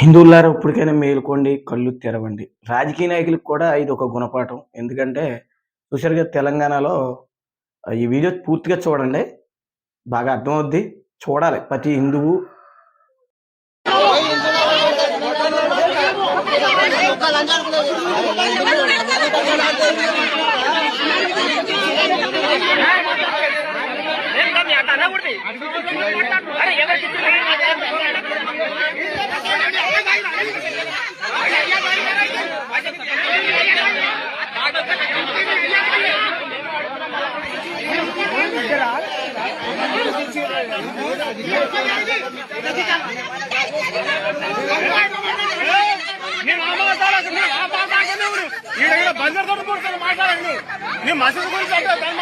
హిందువులారా ఇప్పటికైనా మేలుకోండి కళ్ళు తెరవండి. రాజకీయ నాయకులకు కూడా ఇది ఒక గుణపాఠం. ఎందుకంటే చూసారుగా తెలంగాణలో ఈ వీడియో పూర్తిగా చూడండి. బాగా అర్థమవుద్ది. చూడాలి ప్రతి హిందువు. నేను ఆ మాట్లాడకు, నేను ఆ ఈడ ఈడ బందర్ తోటి మాట్లాడండి నేను మసీదు గురించి అంటే దాన్ని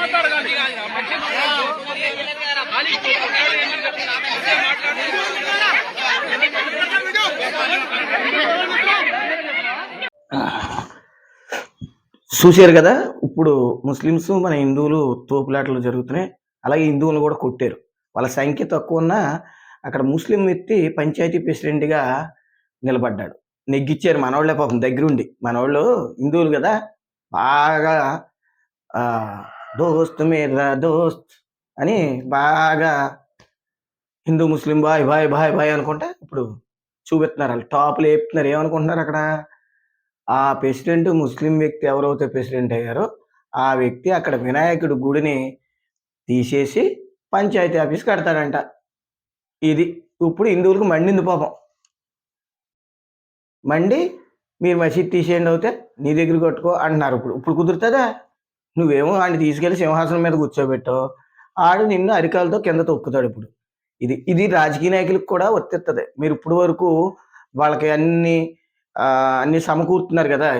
చూశారు కదా ఇప్పుడు ముస్లిమ్స్ మన హిందువులు తోపులాటలు జరుగుతున్నాయి. అలాగే హిందువులు కూడా కొట్టారు. వాళ్ళ సంఖ్య తక్కువ ఉన్నా అక్కడ ముస్లిం వ్యక్తి పంచాయతీ ప్రెసిడెంట్గా నిలబడ్డాడు. నెగ్గిచ్చారు మనవాళ్ళే పాపం దగ్గరుండి. మనవాళ్ళు హిందువులు కదా. బాగా దోస్త్ మీద దోస్త్ అని బాగా హిందూ ముస్లిం బాయ్ బాయ్ బాయ్ బాయ్ అనుకుంటే ఇప్పుడు చూపిస్తున్నారు వాళ్ళు టాపులు వేపుతున్నారు ఏమనుకుంటున్నారు అక్కడ? ఆ ప్రెసిడెంట్ ముస్లిం వ్యక్తి ఎవరైతే ప్రెసిడెంట్ అయ్యారో ఆ వ్యక్తి అక్కడ వినాయకుడి గుడిని తీసేసి పంచాయతీ ఆఫీస్ కడతాడంట ఇది ఇప్పుడు హిందువులకు మండింది పాపం. మండి మీరు మసీద్ తీసేయండి అవుతే నీ దగ్గర కొట్టుకో అంటున్నారు ఇప్పుడు. ఇప్పుడు కుదురుతుందా? నువ్వేమో వాడిని తీసుకెళ్ళి సింహాసనం మీద కూర్చోబెట్టావు. ఆడు నిన్ను అరికాలతో కింద తొక్కుతాడు ఇప్పుడు. ఇది ఇది రాజకీయ నాయకులకు కూడా వర్తిస్తుంది మీరు ఇప్పుడు వరకు వాళ్ళకి అన్ని అన్ని సమకూరుతున్నారు కదా.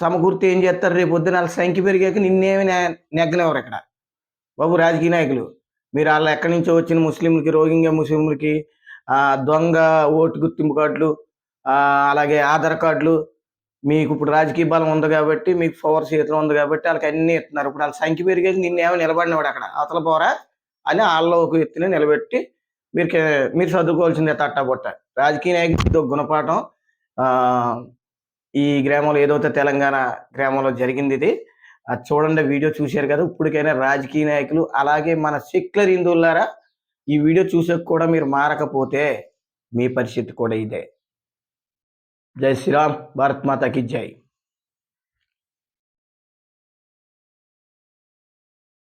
సమకూర్తి ఏం చేస్తారు? రేపు పొద్దున వాళ్ళ సంఖ్య పెరిగాక నిన్నేమి నెగ్గనివ్వరు ఇక్కడ. బాబు రాజకీయ నాయకులు. మీరు వాళ్ళ ఎక్కడి నుంచో వచ్చిన ముస్లింలకి రోహింగ్యా ముస్లింలకి దొంగ ఓటు గుర్తింపు కార్డులు అలాగే ఆధార్ కార్డులు మీకు ఇప్పుడు రాజకీయ బలం ఉంది కాబట్టి మీకు పవర్ చేతిలో ఉంది కాబట్టి వాళ్ళకి అన్ని ఇస్తున్నారు. ఇప్పుడు వాళ్ళ సంఖ్య పెరిగాక నిన్నేమో నిలబడినవాడు అక్కడ. అవతల పోరా అని వాళ్ళ ఒక వ్యక్తిని నిలబెట్టి మీరు మీరు చదువుకోవాల్సిందే తట్టబొట్ట రాజకీయ నాయకులు గుణపాఠం. ఈ గ్రామంలో ఏదైతే తెలంగాణ గ్రామంలో జరిగింది ఇది అది చూడండి వీడియో చూశారు కదా ఇప్పటికైనా రాజకీయ నాయకులు అలాగే మన సెక్యులర్ హిందువులారా ఈ వీడియో చూసాక కూడా మీరు మారకపోతే మీ పరిస్థితి కూడా ఇదే. జై శ్రీరామ్ భారత్ మాతాకి జై.